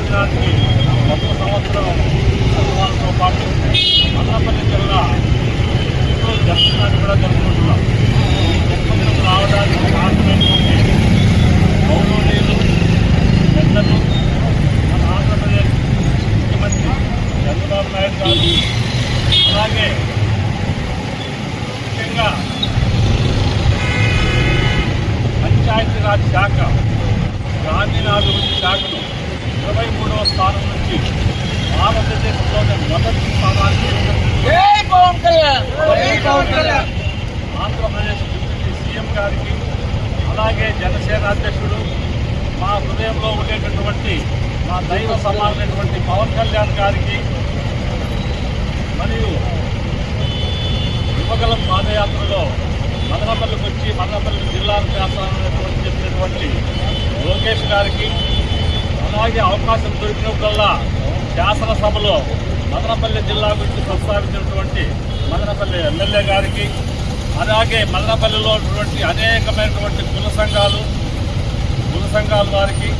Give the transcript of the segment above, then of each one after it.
ఇరవై నాటికి గత సంవత్సరం పాటు అనపల్లి జిల్లా ఎన్నో జరుగుతున్నాన్ని కూడా జరుపుకుంటున్నాం. ఈ జన్మదినం రావడానికి కారణమైనటువంటి గౌరవనీయులు పెద్దలు మన ఆంధ్రప్రదేశ్ ముఖ్యమంత్రి చంద్రబాబు నాయుడు గారు అలాగే ముఖ్యంగా పంచాయతీరాజ్ శాఖ గ్రామీణాభివృద్ధి శాఖను మొదటి ఆంధ్రప్రదేశ్ డిప్యూటీ సీఎం గారికి అలాగే జనసేన అధ్యక్షుడు మా హృదయంలో ఉండేటటువంటి మా దైవ సమానమైనటువంటి పవన్ కళ్యాణ్ గారికి మరియు యువగలం పాదయాత్రలో మదనపల్లికి వచ్చి మదనపల్లి జిల్లాను చేస్తానని చెప్పినటువంటి లోకేష్ గారికి అలాగే అవకాశం దొరికినప్పుడల్లా శాసనసభలో మదనపల్లి జిల్లా గురించి ప్రస్తావించినటువంటి మదనపల్లి ఎమ్మెల్యే గారికి అలాగే మదనపల్లిలో ఉన్నటువంటి అనేకమైనటువంటి కుల సంఘాలు కుల సంఘాల వారికి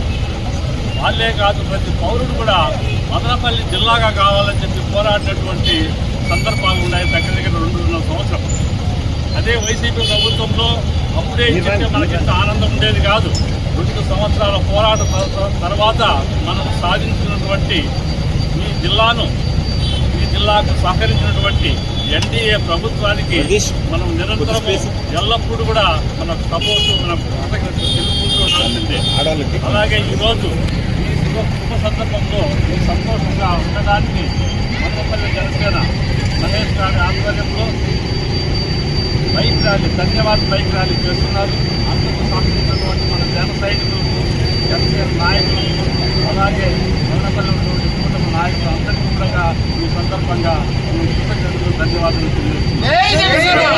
వాళ్ళే కాదు ప్రతి పౌరుడు కూడా మదనపల్లి జిల్లాగా కావాలని చెప్పి పోరాడినటువంటి సందర్భాలు ఉన్నాయి దగ్గర దగ్గర రెండున్నర సంవత్సరం. అదే వైసీపీ ప్రభుత్వంలో అప్పుడే మనకి ఆనందం ఉండేది కాదు. రెండు సంవత్సరాల పోరాట తర్- తర్వాత మనం సాధించినటువంటి ఈ జిల్లాను ఈ జిల్లాకు సహకరించినటువంటి ఎన్డీఏ ప్రభుత్వానికి మనం నిరంతరం ఎల్లప్పుడూ కూడా మన సపోర్టు మన కృతజ్ఞతలు తెలుపుకుంటూ ఉండాల్సిందే. ఆడవాళ్ళకి. అలాగే ఈరోజు ఈ శుభ సందర్భంలో ఈ సంతోషంగా ఉండడానికి మదనపల్లి జనసేన మహేష్ గారి ఆధ్వర్యంలో బైక్ ర్యాలీ ధన్యవాద బైక్ ర్యాలీ చేస్తున్నారు. అందుకు సహకరించినటువంటి మన నాయకులు అలాగే మదనపల్లి ఉన్నటువంటి కూటమి నాయకులు అందరికీ కూడా ఈ సందర్భంగా మీ కృతజ్ఞతలు ధన్యవాదాలు తెలియజేస్తున్నాను.